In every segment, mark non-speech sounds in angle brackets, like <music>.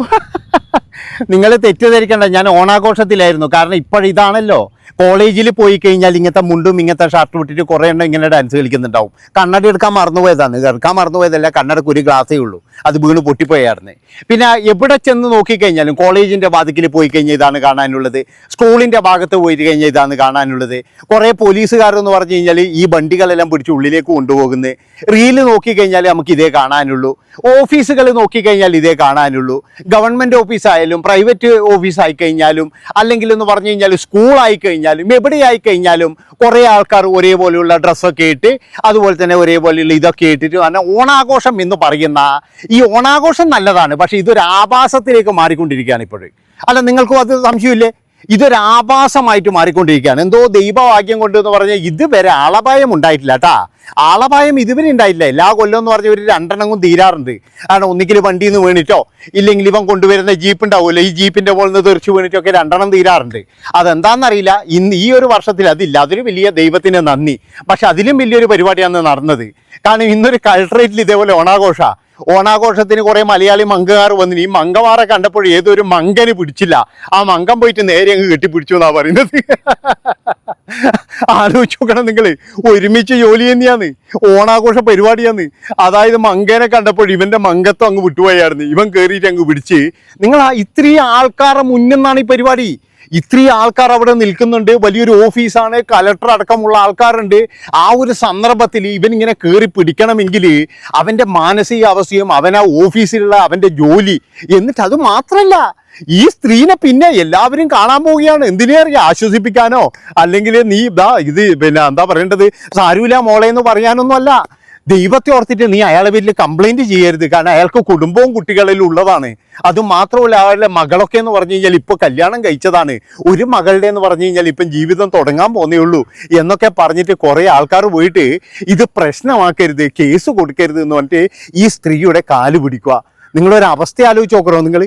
<laughs> നിങ്ങൾ തെറ്റിദ്ധരിക്കേണ്ട. ഞാൻ ഓണാഘോഷത്തിലായിരുന്നു. കാരണം ഇപ്പോഴിതാണല്ലോ കോളേജിൽ പോയി കഴിഞ്ഞാൽ ഇങ്ങനത്തെ മുണ്ടും ഇങ്ങനത്തെ ഷർട്ട് വിട്ടിട്ട് കുറേ എണ്ണം ഇങ്ങനെ ഡാൻസ് കളിക്കുന്നുണ്ടാവും. കണ്ണട എടുക്കാൻ മറന്നുപോയതാണ് എടുക്കാൻ മറന്നുപോയതല്ല കണ്ണടക്ക് ഒരു ഗ്ലാസ്സേ ഉള്ളൂ. അത് വീണ് പൊട്ടിപ്പോയായിരുന്നു. പിന്നെ എവിടെ ചെന്ന് നോക്കിക്കഴിഞ്ഞാലും കോളേജിന്റെ വാതിക്കിൽ പോയി കഴിഞ്ഞാൽ ഇതാണ് കാണാനുള്ളത്. സ്കൂളിന്റെ ഭാഗത്ത് പോയി കഴിഞ്ഞാൽ ഇതാണ് കാണാനുള്ളത്. കുറേ പോലീസുകാരെന്ന് പറഞ്ഞു കഴിഞ്ഞാൽ ഈ വണ്ടികളെല്ലാം പിടിച്ച് ഉള്ളിലേക്ക് കൊണ്ടുപോകുന്നത്. റീൽ നോക്കിക്കഴിഞ്ഞാൽ നമുക്ക് ഇതേ കാണാനുള്ളൂ. ഓഫീസുകൾ നോക്കിക്കഴിഞ്ഞാൽ ഇതേ കാണാനുള്ളൂ. ഗവൺമെന്റ് ഓഫീസായാലും പ്രൈവറ്റ് ഓഫീസ് ആയി കഴിഞ്ഞാലും അല്ലെങ്കിൽ എന്ന് പറഞ്ഞു കഴിഞ്ഞാൽ സ്കൂളായി കഴിഞ്ഞാലും എവിടെയായി കഴിഞ്ഞാലും കുറേ ആൾക്കാർ ഒരേപോലെയുള്ള ഡ്രസ്സൊക്കെ ഇട്ട് അതുപോലെ തന്നെ ഒരേപോലെയുള്ള ഇതൊക്കെ ഇട്ടിട്ട് തന്നെ ഓണാഘോഷം എന്ന് പറയുന്ന ഈ ഓണാഘോഷം നല്ലതാണ്. പക്ഷേ ഇതൊരു ആഭാസത്തിലേക്ക് മാറിക്കൊണ്ടിരിക്കുകയാണ് ഇപ്പോഴും. അല്ല നിങ്ങൾക്കും അത് സംശയമില്ലേ? ഇതൊരു ആഭാസമായിട്ട് മാറിക്കൊണ്ടിരിക്കുകയാണ്. എന്തോ ദൈവവാക്യം കൊണ്ട് എന്ന് പറഞ്ഞാൽ ഇതുവരെ ആളപായം ഉണ്ടായിട്ടില്ല കേട്ടാ ആളപായം ഇതുവരെ ഉണ്ടായിട്ടില്ല. എല്ലാ കൊല്ലം എന്ന് പറഞ്ഞ ഒരു രണ്ടെണ്ണങ്ങും തീരാറുണ്ട്. കാരണം ഒന്നിക്കൽ വണ്ടിയിൽ നിന്ന് വീണിട്ടോ ഇല്ലെങ്കിൽ ഇവൻ കൊണ്ടുവരുന്ന ജീപ്പ് ഉണ്ടാവുമല്ലോ. ഈ ജീപ്പിന്റെ പോലെ നിന്ന് തെറിച്ച് വീണിട്ടൊക്കെ രണ്ടെണ്ണം തീരാറുണ്ട്. അതെന്താണെന്നറിയില്ല ഇന്ന് ഈ ഒരു വർഷത്തിൽ അതില്ല. അതൊരു വലിയ ദൈവത്തിന് നന്ദി. പക്ഷെ അതിലും വലിയൊരു പരിപാടിയാണ് നടന്നത്. കാരണം ഇന്നൊരു കൾട്ടറേറ്റിൽ ഇതേപോലെ ഓണാഘോഷ. ഓണാഘോഷത്തിന് കുറെ മലയാളി മങ്കുകാർ വന്നിന്. ഈ മങ്കമാറെ കണ്ടപ്പോൾ ഏതൊരു മങ്കന് പിടിച്ചില്ല. ആ മങ്കം പോയിട്ട് നേരെ അങ്ങ് കെട്ടിപ്പിടിച്ചു എന്നാ പറയുന്നത്. ആലോചിച്ച് നോക്കണം നിങ്ങൾ ഒരുമിച്ച് ജോലി തന്നെയാന്ന് ഓണാഘോഷ പരിപാടിയാന്ന് അതായത് മങ്കനെ കണ്ടപ്പോൾ ഇവന്റെ മങ്കത്വം അങ്ങ് വിട്ടുപോയായിരുന്നു. ഇവൻ കയറിയിട്ട് അങ്ങ് പിടിച്ച്. നിങ്ങൾ ഇത്രയും ആൾക്കാരുടെ മുന്നെന്നാണ് ഈ പരിപാടി. ഇത്രയും ആൾക്കാർ അവിടെ നിൽക്കുന്നുണ്ട്. വലിയൊരു ഓഫീസാണ്. കലക്ടർ അടക്കമുള്ള ആൾക്കാരുണ്ട്. ആ ഒരു സന്ദർഭത്തിൽ ഇവൻ ഇങ്ങനെ കയറി പിടിക്കണമെങ്കിൽ അവന്റെ മാനസിക അവസ്ഥയും അവൻ ആ ഓഫീസിലുള്ള അവന്റെ ജോലി എന്നിട്ട് അത് മാത്രമല്ല ഈ സ്ത്രീനെ പിന്നെ എല്ലാവരും കാണാൻ പോവുകയാണ്. എന്തിനേ ആശ്വസിപ്പിക്കാനോ? അല്ലെങ്കിൽ നീ ഇതാ ഇത് പിന്നെ എന്താ പറയേണ്ടത്? സാരൂല മോളെ എന്ന് പറയാനൊന്നും അല്ല ദൈവത്തെ ഓർത്തിട്ട് നീ അയാളെ വീട്ടിൽ കംപ്ലൈന്റ് ചെയ്യരുത്. കാരണം അയാൾക്ക് കുടുംബവും കുട്ടികളിലും ഉള്ളതാണ്. അത് മാത്രമല്ല അയാളുടെ മകളൊക്കെ എന്ന് പറഞ്ഞു കഴിഞ്ഞാൽ ഇപ്പൊ കല്യാണം കഴിച്ചതാണ്. ഒരു മകളുടെ എന്ന് പറഞ്ഞു കഴിഞ്ഞാൽ ഇപ്പം ജീവിതം തുടങ്ങാൻ പോന്നേ ഉള്ളൂ എന്നൊക്കെ പറഞ്ഞിട്ട് കുറെ ആൾക്കാർ പോയിട്ട് ഇത് പ്രശ്നമാക്കരുത് കേസ് കൊടുക്കരുത് എന്ന് പറഞ്ഞിട്ട് ഈ സ്ത്രീയുടെ കാൽ പിടിക്കുക. നിങ്ങളൊരു അവസ്ഥ ആലോചിച്ച് നോക്കണോ നിങ്ങൾ?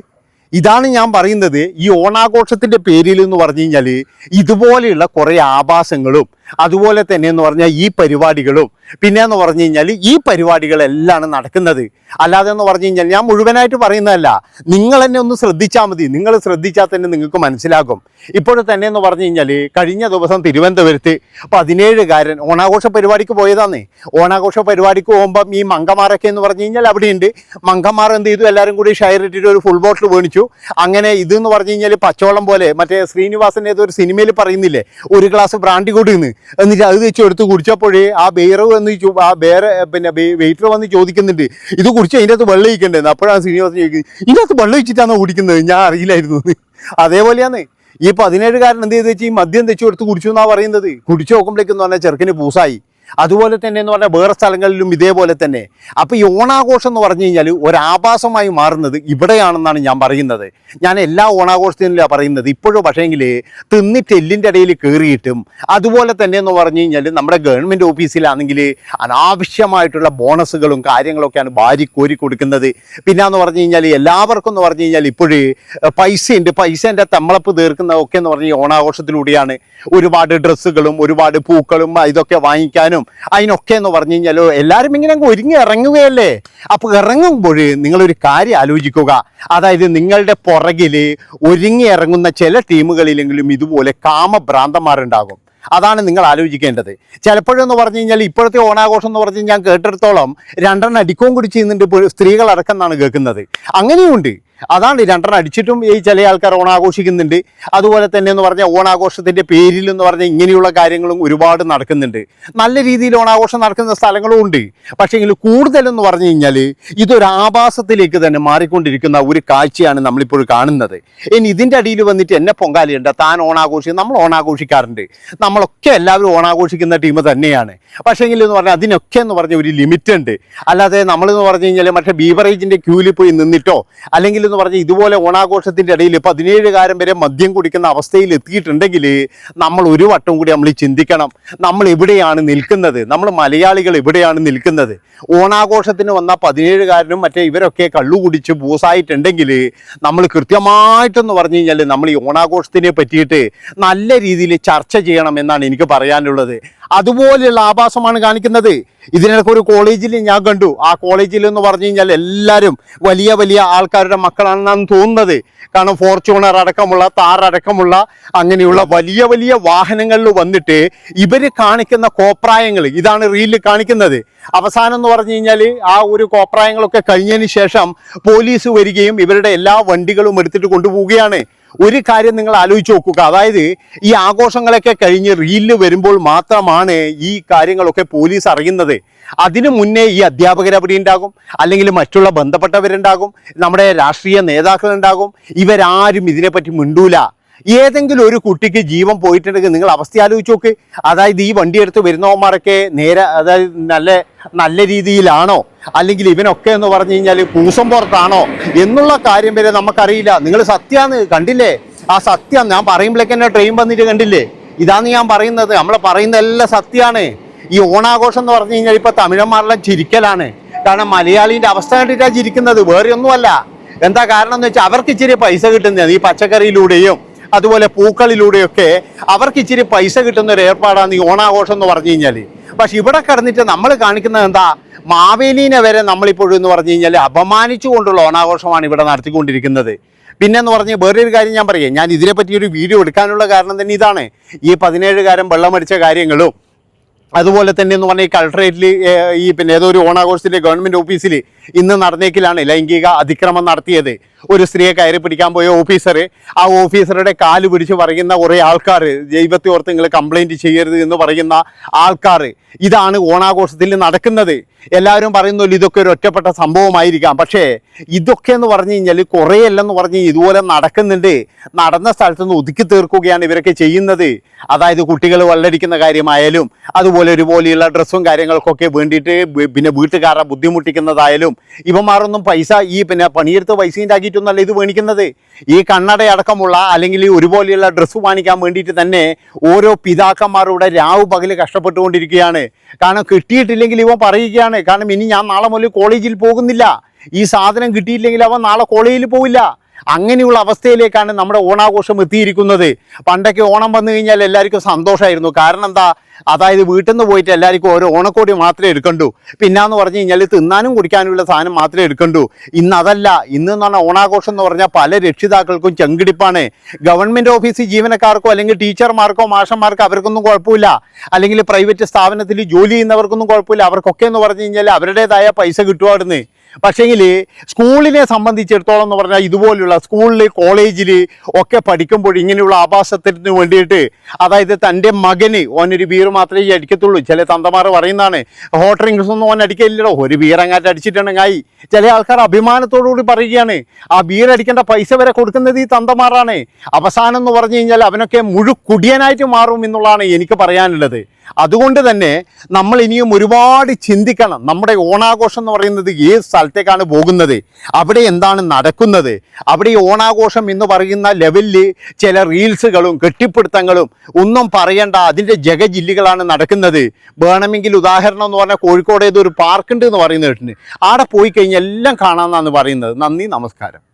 ഇതാണ് ഞാൻ പറയുന്നത് ഈ ഓണാഘോഷത്തിന്റെ പേരിൽ എന്ന് പറഞ്ഞു കഴിഞ്ഞാൽ ഇതുപോലെയുള്ള കുറേ ആഭാസങ്ങളും അതുപോലെ തന്നെ എന്ന് പറഞ്ഞാൽ ഈ പരിപാടികളും പിന്നെ എന്ന് പറഞ്ഞു കഴിഞ്ഞാൽ ഈ പരിപാടികളെല്ലാം നടക്കുന്നത്. അല്ലാതെ എന്ന് പറഞ്ഞു കഴിഞ്ഞാൽ ഞാൻ മുഴുവനായിട്ട് പറയുന്നതല്ല. നിങ്ങൾ എന്നെ ഒന്ന് ശ്രദ്ധിച്ചാൽ മതി. നിങ്ങൾ ശ്രദ്ധിച്ചാൽ തന്നെ നിങ്ങൾക്ക് മനസ്സിലാകും. ഇപ്പോഴും തന്നെ എന്ന് പറഞ്ഞു കഴിഞ്ഞാൽ കഴിഞ്ഞ ദിവസം തിരുവനന്തപുരത്ത് പതിനേഴുകാരൻ ഓണാഘോഷ പരിപാടിക്ക് പോയതാന്നേ. ഓണാഘോഷ പരിപാടിക്ക് പോകുമ്പം ഈ മങ്കമാരൊക്കെ എന്ന് പറഞ്ഞു കഴിഞ്ഞാൽ അവിടെയുണ്ട്. മങ്കമാർ എന്ത് ചെയ്തു? എല്ലാവരും കൂടി ഷെയർ ഇട്ടിട്ട് ഒരു ഫുൾ ബോട്ടിൽ മേടിച്ചു അങ്ങനെ ഇതെന്ന് പറഞ്ഞു കഴിഞ്ഞാൽ പച്ചവെള്ളം പോലെ മറ്റേ ശ്രീനിവാസൻ ഏതൊരു സിനിമയിൽ പറയുന്നില്ലേ ഒരു ഗ്ലാസ് ബ്രാൻഡി കൊടുന്ന് എന്നിട്ട് അത് വെച്ച് എടുത്ത് കുടിച്ചപ്പോഴേ ആ ബെയർ വന്ന് ആ ബേറെ പിന്നെ വെയിറ്റർ വന്ന് ചോദിക്കുന്നുണ്ട് ഇത് കുടിച്ച് അതിന്റെ അകത്ത് വെള്ളം ഒഴിക്കണ്ടേന്ന് അപ്പോഴാണ് ശ്രീനിവാസൻ ചോദിക്കുന്നത് ഇതിന്റെ അകത്ത് വെള്ളം ഒഴിച്ചിട്ടാണോ കുടിക്കുന്നത്? ഞാൻ അറിയില്ലായിരുന്നു. അതേപോലെയാണ് ഈ പതിനേഴുകാരൻ എന്ത് ചെയ്ത് വെച്ചാൽ ഈ മദ്യം തെച്ചു കൊടുത്ത് കുടിച്ചു എന്നാ പറയുന്നത്. കുടിച്ചു നോക്കുമ്പോഴേക്കെന്ന് പറഞ്ഞാൽ ചെറുക്കിന് പൂസായി. അതുപോലെ തന്നെ എന്ന് പറഞ്ഞാൽ വേറെ സ്ഥലങ്ങളിലും ഇതേപോലെ തന്നെ. അപ്പോൾ ഈ ഓണാഘോഷം എന്ന് പറഞ്ഞു കഴിഞ്ഞാൽ ഒരാഭാസമായി മാറുന്നത് ഇവിടെയാണെന്നാണ് ഞാൻ പറയുന്നത്. ഞാൻ എല്ലാ ഓണാഘോഷത്തിനും പറയുന്നത്. ഇപ്പോഴും പക്ഷേങ്കിൽ തിന്നിട്ട് എല്ലിന്റെ ഇടയിൽ കയറിയിട്ടും അതുപോലെ തന്നെ എന്ന് പറഞ്ഞു കഴിഞ്ഞാൽ നമ്മുടെ ഗവൺമെന്റ് ഓഫീസിലാണെങ്കിൽ അനാവശ്യമായിട്ടുള്ള ബോണസുകളും കാര്യങ്ങളൊക്കെയാണ് ഭാര്യ കോരി കൊടുക്കുന്നത്. പിന്നെ എന്ന് പറഞ്ഞു കഴിഞ്ഞാൽ എല്ലാവർക്കും എന്ന് പറഞ്ഞു കഴിഞ്ഞാൽ ഇപ്പോഴേ പൈസയുണ്ട്. പൈസേന്റെ തമ്മളപ്പ് തീർക്കുന്നതൊക്കെ എന്ന് പറഞ്ഞാൽ ഓണാഘോഷത്തിലൂടെയാണ് ഒരുപാട് ഡ്രസ്സുകളും ഒരുപാട് പൂക്കളും ഇതൊക്കെ വാങ്ങിക്കാനും അതിനൊക്കെ എന്ന് പറഞ്ഞു കഴിഞ്ഞാൽ എല്ലാവരും ഇങ്ങനെ ഒരുങ്ങി ഇറങ്ങുകയല്ലേ? അപ്പോൾ ഇറങ്ങുമ്പോൾ നിങ്ങളൊരു കാര്യം ആലോചിക്കുക. അതായത് നിങ്ങളുടെ പുറകിൽ ഒരുങ്ങി ഇറങ്ങുന്ന ചില ടീമുകളിലെങ്കിലും ഇതുപോലെ കാമഭ്രാന്തന്മാരുണ്ടാകും. അതാണ് നിങ്ങൾ ആലോചിക്കേണ്ടത്. ചിലപ്പോഴെന്ന് പറഞ്ഞു കഴിഞ്ഞാൽ ഇപ്പോഴത്തെ ഓണാഘോഷം എന്ന് പറഞ്ഞ് ഞാൻ കേട്ടിടത്തോളം രണ്ടെണ്ണം അടിക്കവും കൂടി ചെയ്യുന്നുണ്ട് സ്ത്രീകളടക്കം എന്നാണ് കേൾക്കുന്നത്. അങ്ങനെയുണ്ട്. അതാണ് രണ്ടെണ്ണം അടിച്ചിട്ടും ഈ ചില ആൾക്കാർ ഓണാഘോഷിക്കുന്നുണ്ട്. അതുപോലെ തന്നെ എന്ന് പറഞ്ഞാൽ ഓണാഘോഷത്തിന്റെ പേരിൽ എന്ന് പറഞ്ഞാൽ ഇങ്ങനെയുള്ള കാര്യങ്ങളും ഒരുപാട് നടക്കുന്നുണ്ട്. നല്ല രീതിയിൽ ഓണാഘോഷം നടക്കുന്ന സ്ഥലങ്ങളും ഉണ്ട്. പക്ഷേങ്കിൽ കൂടുതലെന്ന് പറഞ്ഞു കഴിഞ്ഞാൽ ഇതൊരു ആഭാസത്തിലേക്ക് തന്നെ മാറിക്കൊണ്ടിരിക്കുന്ന ഒരു കാഴ്ചയാണ് നമ്മളിപ്പോൾ കാണുന്നത്. ഇനി ഇതിന്റെ അടിയിൽ വന്നിട്ട് എന്നെ പൊങ്കാലിയുണ്ട് താൻ ഓണാഘോഷിക്കും നമ്മൾ ഓണാഘോഷിക്കാറുണ്ട്. നമ്മളൊക്കെ എല്ലാവരും ഓണാഘോഷിക്കുന്ന ടീം തന്നെയാണ്. പക്ഷേങ്കിൽ എന്ന് പറഞ്ഞാൽ അതിനൊക്കെ എന്ന് പറഞ്ഞ ഒരു ലിമിറ്റ് ഉണ്ട് അല്ലാതെ നമ്മളെന്ന് പറഞ്ഞു കഴിഞ്ഞാൽ മറ്റേ ബീവറേജിന്റെ ക്യൂവിൽ പോയി നിന്നിട്ടോ അല്ലെങ്കിൽ എന്ന് പറഞ്ഞ് ഇതുപോലെ ഓണാഘോഷത്തിന്റെ ഇടയിൽ പതിനേഴുകാരൻ വരെ മദ്യം കുടിക്കുന്ന അവസ്ഥയിൽ എത്തിയിട്ടുണ്ടെങ്കിൽ നമ്മൾ ഒരു വട്ടം കൂടി നമ്മൾ ചിന്തിക്കണം. നമ്മൾ എവിടെയാണ് നിൽക്കുന്നത്? നമ്മൾ മലയാളികൾ എവിടെയാണ് നിൽക്കുന്നത്? ഓണാഘോഷത്തിന് വന്ന പതിനേഴുകാരനും മറ്റേ ഇവരൊക്കെ കള്ളു കുടിച്ച് പൂസായിട്ടുണ്ടെങ്കിൽ നമ്മൾ കൃത്യമായിട്ടെന്ന് പറഞ്ഞു കഴിഞ്ഞാൽ നമ്മൾ ഈ ഓണാഘോഷത്തിനെ പറ്റിയിട്ട് നല്ല രീതിയിൽ ചർച്ച ചെയ്യണം എന്നാണ് എനിക്ക് പറയാനുള്ളത്. അതുപോലെയുള്ള ആഭാസമാണ് കാണിക്കുന്നത്. ഇതിനൊക്കെ ഒരു കോളേജിൽ ഞാൻ കണ്ടു. ആ കോളേജിൽ എന്ന് പറഞ്ഞു കഴിഞ്ഞാൽ എല്ലാവരും വലിയ വലിയ ആൾക്കാരുടെ മക്കളാണെന്നാണ് തോന്നുന്നത്. കാരണം ഫോർച്യൂണർ അടക്കമുള്ള താർ അടക്കമുള്ള അങ്ങനെയുള്ള വലിയ വലിയ വാഹനങ്ങളിൽ വന്നിട്ട് ഇവർ കാണിക്കുന്ന കോപ്രായങ്ങൾ ഇതാണ് റീലിൽ കാണിക്കുന്നത്. അവസാനം എന്ന് പറഞ്ഞു കഴിഞ്ഞാൽ ആ ഒരു കോപ്രായങ്ങളൊക്കെ കഴിഞ്ഞതിന് ശേഷം പോലീസ് വരികയും ഇവരുടെ എല്ലാ വണ്ടികളും എടുത്തിട്ട് കൊണ്ടുപോവുകയാണ്. ഒരു കാര്യം നിങ്ങൾ ആലോചിച്ച് നോക്കുക. അതായത് ഈ ആഘോഷങ്ങളൊക്കെ കഴിഞ്ഞ് റീലിൽ വരുമ്പോൾ മാത്രമാണ് ഈ കാര്യങ്ങളൊക്കെ പോലീസ് അറിയുന്നത്. അതിനു മുന്നേ ഈ അധ്യാപകർ അവിടെ ഉണ്ടാകും അല്ലെങ്കിൽ മറ്റുള്ള ബന്ധപ്പെട്ടവരുണ്ടാകും നമ്മുടെ രാഷ്ട്രീയ നേതാക്കളുണ്ടാകും. ഇവരാരും ഇതിനെപ്പറ്റി മിണ്ടൂല. ഏതെങ്കിലും ഒരു കുട്ടിക്ക് ജീവൻ പോയിട്ടുണ്ടെങ്കിൽ നിങ്ങൾ അവസ്ഥ ആലോചിച്ച് നോക്ക്. അതായത് ഈ വണ്ടി എടുത്ത് വരുന്നവന്മാരൊക്കെ നേരെ അതായത് നല്ല നല്ല രീതിയിലാണോ? അല്ലെങ്കിൽ ഇവനൊക്കെ എന്ന് പറഞ്ഞു കഴിഞ്ഞാൽ പൂസം പുറത്താണോ? എന്നുള്ള കാര്യം വരെ നമുക്കറിയില്ല. നിങ്ങൾ സത്യാന്ന് കണ്ടില്ലേ? ആ സത്യം ഞാൻ പറയുമ്പോഴേക്ക് തന്നെ ട്രെയിൻ വന്നിട്ട് കണ്ടില്ലേ? ഇതാന്ന് ഞാൻ പറയുന്നത്. നമ്മൾ പറയുന്ന എല്ലാം സത്യമാണ് ഈ ഓണാഘോഷം എന്ന് പറഞ്ഞു കഴിഞ്ഞാൽ ഇപ്പൊ തമിഴന്മാരെല്ലാം ചിരിക്കലാണ്. കാരണം മലയാളിന്റെ അവസ്ഥ കണ്ടിട്ടാണ് ചിരിക്കുന്നത്. വേറെ ഒന്നുമല്ല എന്താ കാരണം എന്ന് വെച്ചാൽ അവർക്ക് ഇച്ചിരി പൈസ കിട്ടുന്നത് ഈ പച്ചക്കറിയിലൂടെയും അതുപോലെ പൂക്കളിലൂടെയൊക്കെ അവർക്ക് ഇച്ചിരി പൈസ കിട്ടുന്ന ഒരു ഏർപ്പാടാണ് ഈ ഓണാഘോഷം എന്ന് പറഞ്ഞു കഴിഞ്ഞാൽ പക്ഷെ ഇവിടെ കടന്നിട്ട് നമ്മൾ കാണിക്കുന്നത് എന്താ? മാവേലീനെ വരെ നമ്മളിപ്പോഴും എന്ന് പറഞ്ഞു കഴിഞ്ഞാൽ അപമാനിച്ചുകൊണ്ടുള്ള ഓണാഘോഷമാണ് ഇവിടെ നടത്തിക്കൊണ്ടിരിക്കുന്നത്. പിന്നെന്ന് പറഞ്ഞ് വേറൊരു കാര്യം ഞാൻ പറയാം. ഞാൻ ഇതിനെപ്പറ്റി ഒരു വീഡിയോ എടുക്കാനുള്ള കാരണം തന്നെ ഇതാണ്. ഈ പതിനേഴുകാരൻ വെള്ളമടിച്ച കാര്യങ്ങളും അതുപോലെ തന്നെ എന്ന് പറഞ്ഞാൽ ഈ കളക്ടറേറ്റിൽ ഈ പിന്നെ ഏതോ ഒരു ഓണാഘോഷത്തിന്റെ ഗവൺമെന്റ് ഓഫീസിൽ ഇന്ന് നടന്നേക്കിലാണ് ലൈംഗിക അതിക്രമം നടത്തിയത്. ഒരു സ്ത്രീയെ കയറി പിടിക്കാൻ പോയ ഓഫീസർ ആ ഓഫീസറുടെ കാൽ പിടിച്ച് പറയുന്ന കുറേ ആൾക്കാർ ദൈവത്തെ ഓർത്ത് നിങ്ങൾ കംപ്ലൈന്റ് ചെയ്യരുത് എന്ന് പറയുന്ന ആൾക്കാർ ഇതാണ് ഓണാഘോഷത്തിൽ നടക്കുന്നത്. എല്ലാവരും പറയുന്നല്ലോ ഇതൊക്കെ ഒരു ഒറ്റപ്പെട്ട സംഭവമായിരിക്കാം. പക്ഷേ ഇതൊക്കെ എന്ന് പറഞ്ഞു കഴിഞ്ഞാൽ കുറേ അല്ലെന്ന് പറഞ്ഞ് ഇതുപോലെ നടക്കുന്നുണ്ട്. നടന്ന സ്ഥലത്തു നിന്ന് ഒതുക്കി തീർക്കുകയാണ് ഇവരൊക്കെ ചെയ്യുന്നത്. അതായത് കുട്ടികൾ വെള്ളടിക്കുന്ന കാര്യമായാലും അതുപോലെ ഒരുപോലെയുള്ള ഡ്രസ്സും കാര്യങ്ങൾക്കൊക്കെ വേണ്ടിയിട്ട് പിന്നെ വീട്ടുകാരെ ബുദ്ധിമുട്ടിക്കുന്നതായാലും ഇവന്മാരൊന്നും പൈസ ഈ പിന്നെ പണിയെടുത്ത് പൈസ ഉണ്ടാക്കിയിട്ടൊന്നല്ല ഇത് മേടിക്കുന്നത് ഈ കണ്ണട അടക്കമുള്ള അല്ലെങ്കിൽ ഒരുപോലെയുള്ള ഡ്രസ്സ് വാങ്ങിക്കാൻ വേണ്ടിയിട്ട് തന്നെ ഓരോ പിതാക്കന്മാരുടെ രാവ് പകൽ കഷ്ടപ്പെട്ടുകൊണ്ടിരിക്കുകയാണ്. കാരണം കിട്ടിയിട്ടില്ലെങ്കിൽ ഇവൻ പറയുകയാണ് കാരണം ഇനി ഞാൻ നാളെ മുതൽ കോളേജിൽ പോകുന്നില്ല. ഈ സാധനം കിട്ടിയില്ലെങ്കിൽ അവൻ നാളെ കോളേജിൽ പോവില്ല. അങ്ങനെയുള്ള അവസ്ഥയിലേക്കാണ് നമ്മുടെ ഓണാഘോഷം എത്തിയിരിക്കുന്നത്. പണ്ടൊക്കെ ഓണം വന്നു കഴിഞ്ഞാൽ എല്ലാവർക്കും സന്തോഷമായിരുന്നു കാരണം എന്താ? അതായത് വീട്ടിൽ നിന്ന് പോയിട്ട് എല്ലാവർക്കും ഓരോ ഓണക്കോടി മാത്രമേ എടുക്കണ്ടൂ. പിന്നാന്ന് പറഞ്ഞു കഴിഞ്ഞാൽ തിന്നാനും കുടിക്കാനുമുള്ള സാധനം മാത്രമേ എടുക്കണ്ടൂ. ഇന്ന് അതല്ല. ഇന്ന് എന്ന് പറഞ്ഞാൽ ഓണാഘോഷം എന്ന് പറഞ്ഞാൽ പല രക്ഷിതാക്കൾക്കും ചെങ്കിടിപ്പാണ്. ഗവൺമെന്റ് ഓഫീസ് ജീവനക്കാർക്കോ അല്ലെങ്കിൽ ടീച്ചർമാർക്കോ മാഷന്മാർക്കോ അവർക്കൊന്നും കുഴപ്പമില്ല. അല്ലെങ്കിൽ പ്രൈവറ്റ് സ്ഥാപനത്തിൽ ജോലി ചെയ്യുന്നവർക്കൊന്നും കുഴപ്പമില്ല. അവർക്കൊക്കെ എന്ന് പറഞ്ഞു കഴിഞ്ഞാൽ അവരുടേതായ പൈസ കിട്ടുമായിരുന്നു പക്ഷേങ്കിൽ സ്കൂളിനെ സംബന്ധിച്ചിടത്തോളം എന്ന് പറഞ്ഞാൽ ഇതുപോലുള്ള സ്കൂളിൽ കോളേജിൽ ഒക്കെ പഠിക്കുമ്പോൾ ഇങ്ങനെയുള്ള ആഭാസത്തിന് വേണ്ടിയിട്ട് അതായത് തന്റെ മകന് ഓനൊരു ബീർ മാത്രമേ അടിക്കത്തുള്ളൂ. ചില തന്തമാർ പറയുന്നതാണ് ഹോട്ട് ഡ്രിങ്ക്സ് ഒന്നും ഓൻ അടിക്കില്ലല്ലോ ഒരു അങ്ങാറ്റ് അടിച്ചിട്ടുണ്ടെങ്കിൽ ചില ആൾക്കാർ അഭിമാനത്തോടുകൂടി പറയുകയാണ് ആ ബീർ അടിക്കേണ്ട പൈസ വരെ കൊടുക്കുന്നത് ഈ തന്തമാറാണ് അവസാനം എന്ന് പറഞ്ഞു കഴിഞ്ഞാൽ അവനൊക്കെ മുഴുക്കുടിയനായിട്ട് മാറും എന്നുള്ളതാണ് എനിക്ക് പറയാനുള്ളത്. അതുകൊണ്ട് തന്നെ നമ്മൾ ഇനിയും ഒരുപാട് ചിന്തിക്കണം. നമ്മുടെ ഓണാഘോഷം എന്ന് പറയുന്നത് ഏത് സ്ഥലത്തേക്കാണ് പോകുന്നത്? അവിടെ എന്താണ് നടക്കുന്നത്? അവിടെ ഈ ഓണാഘോഷം എന്ന് പറയുന്ന ലെവലിൽ ചില റീൽസുകളും കെട്ടിപ്പിടുത്തങ്ങളും ഒന്നും പറയണ്ട അതിന്റെ ജഗജില്ലികളാണ് നടക്കുന്നത്. വേണമെങ്കിൽ ഉദാഹരണം എന്ന് പറഞ്ഞാൽ കോഴിക്കോട് ഏതൊരു പാർക്കുണ്ട് എന്ന് പറയുന്നത് കേട്ടിട്ടുണ്ട്. അവിടെ പോയി കഴിഞ്ഞാൽ എല്ലാം കാണാമെന്നാണ് പറയുന്നത്. നന്ദി നമസ്കാരം.